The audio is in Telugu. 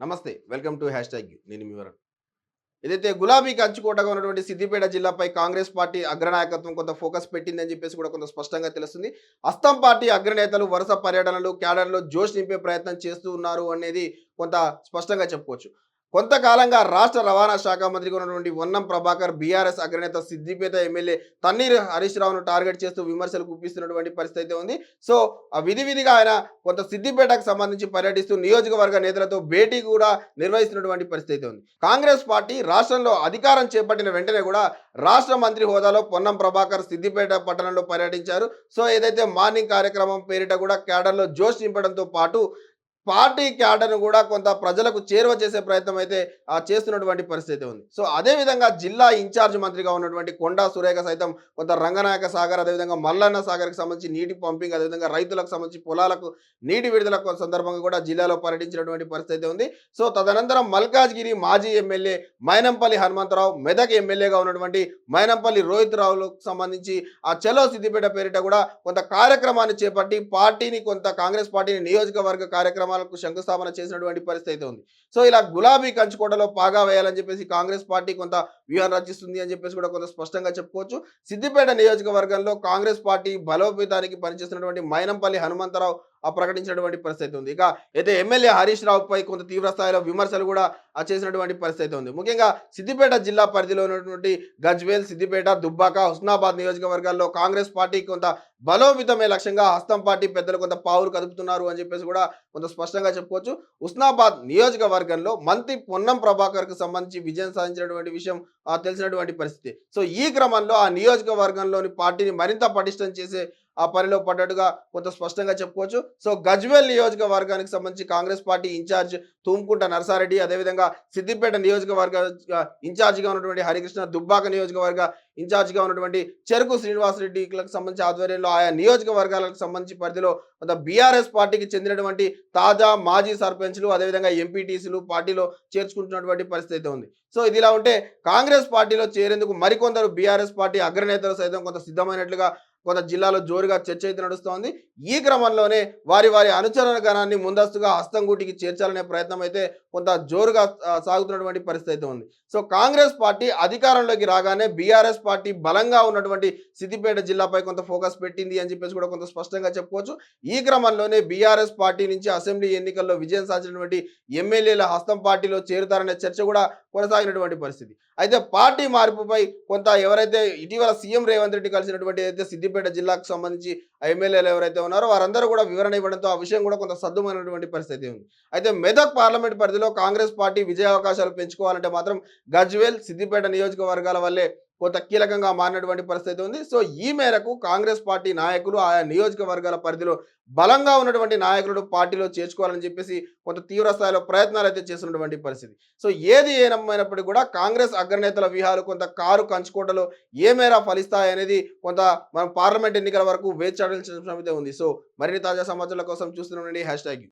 నమస్తే వెల్కమ్ టు హ్యాష్ ట్యాగ్ నేను మీ ఏదైతే గులాబీ కంచుకోటగా ఉన్నటువంటి సిద్దిపేట జిల్లాపై కాంగ్రెస్ పార్టీ అగ్రనాయకత్వం కొంత ఫోకస్ పెట్టిందని చెప్పేసి కూడా కొంత స్పష్టంగా తెలుస్తుంది. అస్తం పార్టీ అగ్రనేతలు వరుస పర్యటనలు క్యాడర్లో జోష్ నింపే ప్రయత్నం చేస్తూ ఉన్నారు అనేది కొంత స్పష్టంగా చెప్పుకోవచ్చు. కొంతకాలంగా రాష్ట్ర రవాణా శాఖ మంత్రిగా ఉన్నటువంటి వన్నం ప్రభాకర్ బీఆర్ఎస్ అగ్రనేత సిద్దిపేట ఎమ్మెల్యే తన్నీర్ హరీష్ రావును టార్గెట్ చేస్తూ విమర్శలు గుప్పిస్తున్నటువంటి పరిస్థితి అయితే ఉంది. సో ఆ విధి విధిగా ఆయన కొంత సిద్దిపేటకు సంబంధించి పర్యటిస్తూ నియోజకవర్గ నేతలతో భేటీ కూడా నిర్వహిస్తున్నటువంటి పరిస్థితి అయితే ఉంది. కాంగ్రెస్ పార్టీ రాష్ట్రంలో అధికారం చేపట్టిన వెంటనే కూడా రాష్ట్ర మంత్రి హోదాలో పొన్నం ప్రభాకర్ సిద్దిపేట పట్టణంలో పర్యటించారు. సో ఏదైతే మార్నింగ్ కార్యక్రమం పేరిట కూడా క్యాడర్లో జోష్ నింపడంతో పాటు పార్టీ క్యాడర్ను కూడా కొంత ప్రజలకు చేరువ చేసే ప్రయత్నం అయితే చేస్తున్నటువంటి పరిస్థితి ఉంది. సో అదేవిధంగా జిల్లా ఇన్ఛార్జ్ మంత్రిగా ఉన్నటువంటి కొండా సురేఖ సైతం కొంత రంగనాయక సాగర్ అదేవిధంగా మల్లన్న సాగర్కి సంబంధించి నీటి పంపింగ్ అదేవిధంగా రైతులకు సంబంధించి పొలాలకు నీటి విడుదల సందర్భంగా కూడా జిల్లాలో పర్యటించినటువంటి పరిస్థితి ఉంది. సో తదనంతరం మల్కాజ్గిరి మాజీ ఎమ్మెల్యే మైనంపల్లి హనుమంతరావు మెదక్ ఎమ్మెల్యేగా ఉన్నటువంటి మైనంపల్లి రోహిత్ రావులకు సంబంధించి ఆ చలో సిద్దిపేట పేరిట కూడా కొంత కార్యక్రమాన్ని చేపట్టి పార్టీని కొంత కాంగ్రెస్ పార్టీని నియోజకవర్గ కార్యక్రమాలకు శంకుస్థాపన చేసినటువంటి పరిస్థితి అయితే ఉంది. సో ఇలా గులాబీ కంచుకోటలో పాగా వేయాలని చెప్పేసి కాంగ్రెస్ పార్టీ కొంత వ్యూహం రచిస్తుంది అని చెప్పేసి కూడా కొంత స్పష్టంగా చెప్పుకోవచ్చు. సిద్దిపేట నియోజకవర్గంలో కాంగ్రెస్ పార్టీ బలోపేతానికి పనిచేస్తున్నటువంటి మైనంపల్లి హనుమంతరావు ప్రకటించినటువంటి పరిస్థితి ఉంది. ఇక అయితే ఎమ్మెల్యే హరీష్ రావుపై కొంత తీవ్ర స్థాయిలో విమర్శలు కూడా ఆ చేసినటువంటి పరిస్థితి ఉంది. ముఖ్యంగా సిద్దిపేట జిల్లా పరిధిలో ఉన్నటువంటి గజ్వేల్ సిద్దిపేట దుబ్బాక హుస్నాబాద్ నియోజకవర్గాల్లో కాంగ్రెస్ పార్టీ కొంత బలోపేతమే లక్ష్యంగా హస్తం పార్టీ పెద్దలు కొంత పావులు కదుపుతున్నారు అని చెప్పేసి కూడా కొంత స్పష్టంగా చెప్పుకోవచ్చు. హుస్నాబాద్ నియోజకవర్గంలో మంత్రి పొన్నం ప్రభాకర్కు సంబంధించి విజయం సాధించినటువంటి విషయం తెలిసినటువంటి పరిస్థితి. సో ఈ క్రమంలో ఆ నియోజకవర్గంలోని పార్టీని మరింత పటిష్టం చేసే ఆ పనిలో పడ్డట్టుగా కొంత స్పష్టంగా చెప్పుకోవచ్చు. సో గజ్వేల్ నియోజకవర్గానికి సంబంధించి కాంగ్రెస్ పార్టీ ఇన్ఛార్జ్ తుమ్కుంట నర్సారెడ్డి అదేవిధంగా సిద్దిపేట నియోజకవర్గ ఆ, ఇన్ఛార్జిగా ఉన్నటువంటి హరికృష్ణ దుబ్బాక నియోజకవర్గ ఇన్ఛార్జిగా ఉన్నటువంటి చెరుకు శ్రీనివాసరెడ్డికి సంబంధించి ఆధ్వర్యంలో ఆయా నియోజకవర్గాలకు సంబంధించి పరిధిలో కొంత బీఆర్ఎస్ పార్టీకి చెందినటువంటి తాజా మాజీ సర్పంచ్లు అదేవిధంగా ఎంపీటీసీలు పార్టీలో చేర్చుకుంటున్నటువంటి పరిస్థితి అయితే ఉంది. సో ఇది ఇలా ఉంటే కాంగ్రెస్ పార్టీలో చేరేందుకు మరికొందరు బీఆర్ఎస్ పార్టీ అగ్రనేతలు సైతం కొంత సిద్ధమైనట్లుగా కొంత జిల్లాలో జోరుగా చర్చ అయితే నడుస్తోంది. ఈ క్రమంలోనే వారి వారి అనుచరణ గణాన్ని ముందస్తుగా హస్తంగూటికి చేర్చాలనే ప్రయత్నం అయితే కొంత జోరుగా సాగుతున్నటువంటి పరిస్థితి అయితే ఉంది. సో కాంగ్రెస్ పార్టీ అధికారంలోకి రాగానే బీఆర్ఎస్ పార్టీ బలంగా ఉన్నటువంటి సిద్దిపేట జిల్లాపై కొంత ఫోకస్ పెట్టింది అని చెప్పేసి కూడా కొంత స్పష్టంగా చెప్పుకోవచ్చు. ఈ క్రమంలోనే బీఆర్ఎస్ పార్టీ నుంచి అసెంబ్లీ ఎన్నికల్లో విజయం సాధించినటువంటి ఎమ్మెల్యేల హస్తం పార్టీలో చేరుతారనే చర్చ కూడా కొనసాగినటువంటి పరిస్థితి. అయితే పార్టీ మార్పుపై కొంత ఎవరైతే ఇటీవల సీఎం రేవంత్ రెడ్డి కలిసినటువంటి అయితే సిద్దిపేట జిల్లాకు సంబంధించి ఎమ్మెల్యేలు ఎవరైతే ఉన్నారో వారందరూ కూడా వివరణ ఇవ్వడంతో ఆ విషయం కూడా కొంత సద్దుమైనటువంటి పరిస్థితి ఉంది. అయితే మెదక్ పార్లమెంట్ పరిధిలో కాంగ్రెస్ పార్టీ విజయ అవకాశాలు పెంచుకోవాలంటే మాత్రం గజ్వేల్ సిద్దిపేట నియోజకవర్గాల వల్లే కొంత కీలకంగా మారినటువంటి పరిస్థితి ఉంది. సో ఈ మేరకు కాంగ్రెస్ పార్టీ నాయకులు ఆయా నియోజకవర్గాల పరిధిలో బలంగా ఉన్నటువంటి నాయకులను పార్టీలో చేర్చుకోవాలని చెప్పేసి కొంత తీవ్ర స్థాయిలో ప్రయత్నాలు అయితే చేస్తున్నటువంటి పరిస్థితి. సో ఏది ఏనమైనప్పటికీ కూడా కాంగ్రెస్ అగ్రనేతల వ్యూహాలు కొంత కారు కంచుకోటలో ఏ మేర ఫలిస్తాయనేది కొంత మనం పార్లమెంట్ ఎన్నికల వరకు వేచి చూడాల్సిన అయితే ఉంది. సో మరిన్ని తాజా సమాచారాల కోసం చూస్తున్నాం హ్యాష్ ట్యాగ్